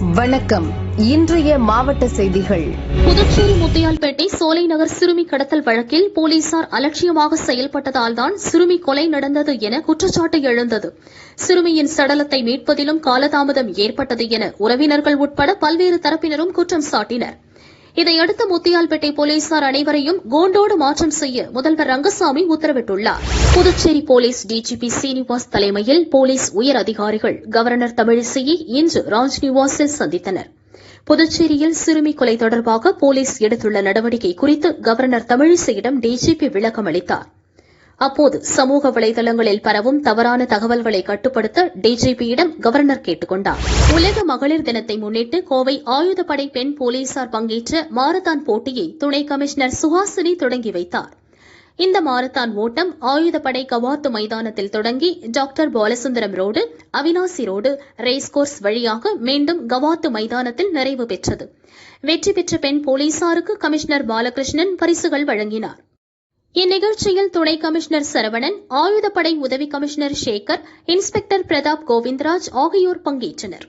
வணக்கம். இன்றைய மாவட்ட செய்திகள். புதுச்சேரி முத்தையால்பேட்டை சோலை நகர் சிறுமி கடத்தல் வழக்கில் போலீசார் அலட்சியமாக செயல்பட்டதால் தான் சிறுமி கொலை நடந்தது என குற்றச்சாட்டு எழுந்தது. சிறுமியின் சடலத்தை மீட்பதிலும் காலதாமதம் ஏற்பட்டது என உறவினர்கள் உட்பட பல்வேறு தரப்பினரும் குற்றம் சாட்டினர். இதையடுத்து முத்தியால்பேட்டை போலீசார் அனைவரையும் கோண்டோடு மாற்றம் செய்ய முதல்வர் ரங்கசாமி உத்தரவிட்டுள்ளார். புதுச்சேரி போலீஸ் டிஜிபி சீனிவாஸ் தலைமையில் போலீஸ் உயர் அதிகாரிகள் கவர்னர் தமிழிசையை இன்று ராஜ்நிவாஸில் சந்தித்தனர். புதுச்சேரியில் சிறுமி கொலை தொடர்பாக போலீஸ் எடுத்துள்ள நடவடிக்கை குறித்து கவர்னர் தமிழிசையிடம் டிஜிபி விளக்கம் அளித்தாா் அப்போது சமூக வலைதளங்களில் பரவும் தவறான தகவல்களை கட்டுப்படுத்த டிஜிபியிடம் கவர்னர் கேட்டுக் கொண்டார். உலக மகளிர் தினத்தை முன்னிட்டு கோவை ஆயுதப்படை பெண் போலீசார் பங்கேற்ற மாரத்தான் போட்டியை துணை கமிஷனர் சுஹாசினி தொடங்கி வைத்தார். இந்த மாரத்தான் ஓட்டம் ஆயுதப்படை கவாத்து மைதானத்தில் தொடங்கி doctor Balasundaram road Avinashi road racecourse வழியாக மீண்டும் கவாத்து மைதானத்தில் நிறைவு பெற்றது. வெற்றி பெற்ற பெண் போலீசாருக்கு கமிஷனர் பாலகிருஷ்ணன் பரிசுகள் வழங்கினார். இந்நிகழ்ச்சியில் துணை கமிஷனர் சரவணன் ஆயுதப்படை உதவி கமிஷனர் சேகர் இன்ஸ்பெக்டர் பிரதாப் கோவிந்தராஜ் ஆகியோர் பங்கேற்றனர்.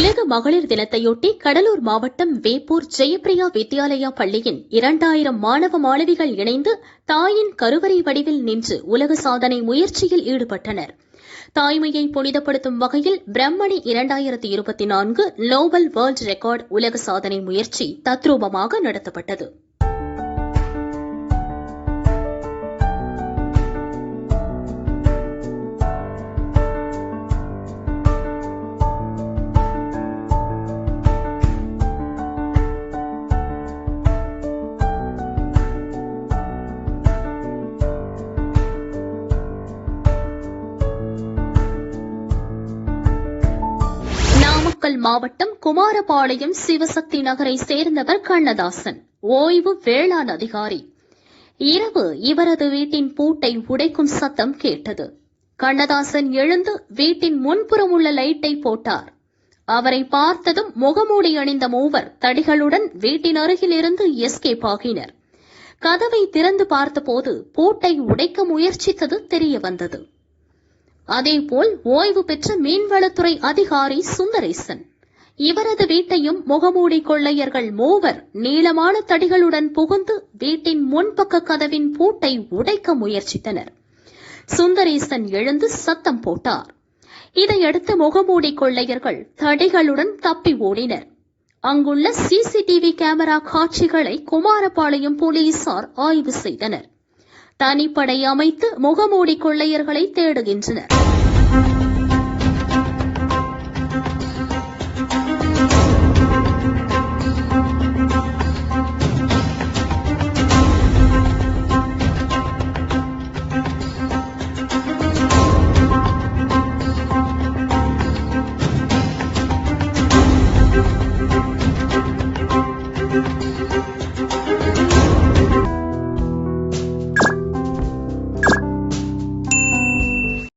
உலக மகளிர் தினத்தையொட்டி கடலூர் மாவட்டம் வேப்பூர் ஜெயப்பிரியா வித்யாலயா பள்ளியின் இரண்டாயிரம் மாணவ மாணவிகள் இணைந்து தாயின் கருவறை வடிவில் நின்று உலக சாதனை முயற்சியில் ஈடுபட்டனர். தாய்மையை புனிதப்படுத்தும் வகையில் பிரம்மணி இரண்டாயிரத்தி இருபத்தி நான்கு நோபல் வேர்ல்ட் ரெக்கார்டு உலக சாதனை முயற்சி தத்ரூபமாக நடத்தப்பட்டது. நாமக்கல் மாவட்டம் குமாரபாளையம் சிவசக்தி நகரை சேர்ந்தவர் கண்ணதாசன். ஓய்வு வேளாண் அதிகாரி. இரவு இவரது வீட்டின் பூட்டை உடைக்கும் சத்தம் கேட்டது. கண்ணதாசன் எழுந்து வீட்டின் முன்புறம் உள்ள லைட்டை போட்டார். அவரை பார்த்ததும் முகமூடி அணிந்த மூவர் தடிகளுடன் வீட்டின் அருகில் இருந்து எஸ்கேப் ஆகினர். கதவை திறந்து பார்த்தபோது பூட்டை உடைக்க முயற்சித்தது தெரிய வந்தது. அதேபோல் ஓய்வு பெற்ற மீன்வளத்துறை அதிகாரி சுந்தரேசன். இவரது வீட்டையும் முகமூடி கொள்ளையர்கள் மூவர் நீளமான தடிகளுடன் புகுந்து வீட்டின் முன்பக்க கதவின் பூட்டை உடைக்க முயற்சித்தனர். சுந்தரேசன் எழுந்து சத்தம் போட்டார். இதையடுத்து முகமூடி கொள்ளையர்கள் தடிகளுடன் தப்பி ஓடினர். அங்குள்ள சிசிடிவி கேமரா காட்சிகளை குமாரபாளையம் போலீசார் ஆய்வு செய்தனர். தனிப்படை அமைத்து முகமூடி கொள்ளையர்களை தேடுகின்றனர்.